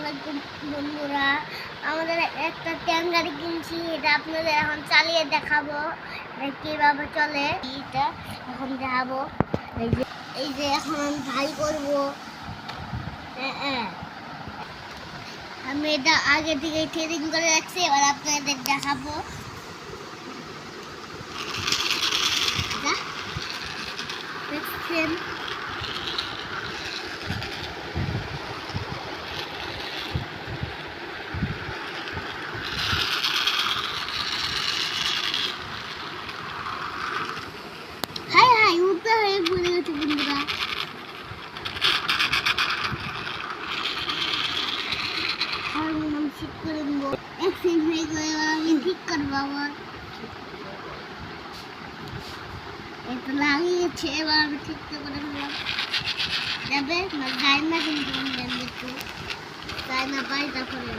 আলাইকুম বন্ধুরা। আমাদের একটা ট্যাং গাড়ি কিনছি এটা আপনাদের এখন চালিয়ে দেখাবো। কীভাবে চলে এটা এখন দেখাবো। এই যে এখন আমি ভাই করব। হ্যাঁ, হ্যাঁ। আমি এটা আগে থেকে ট্রেনিং করে রাখছি এবার আপনাদের দেখাবো। দেখছেন? ঠিক করে দিব। অ্যাক্সিডেন্ট হয়ে আমি ঠিক করব আবার এটা লাগিয়েছে, এবার আমি ঠিক করে দেবো। যাবে? না, যায় না কিন্তু একটু যায় না পাই তারপরে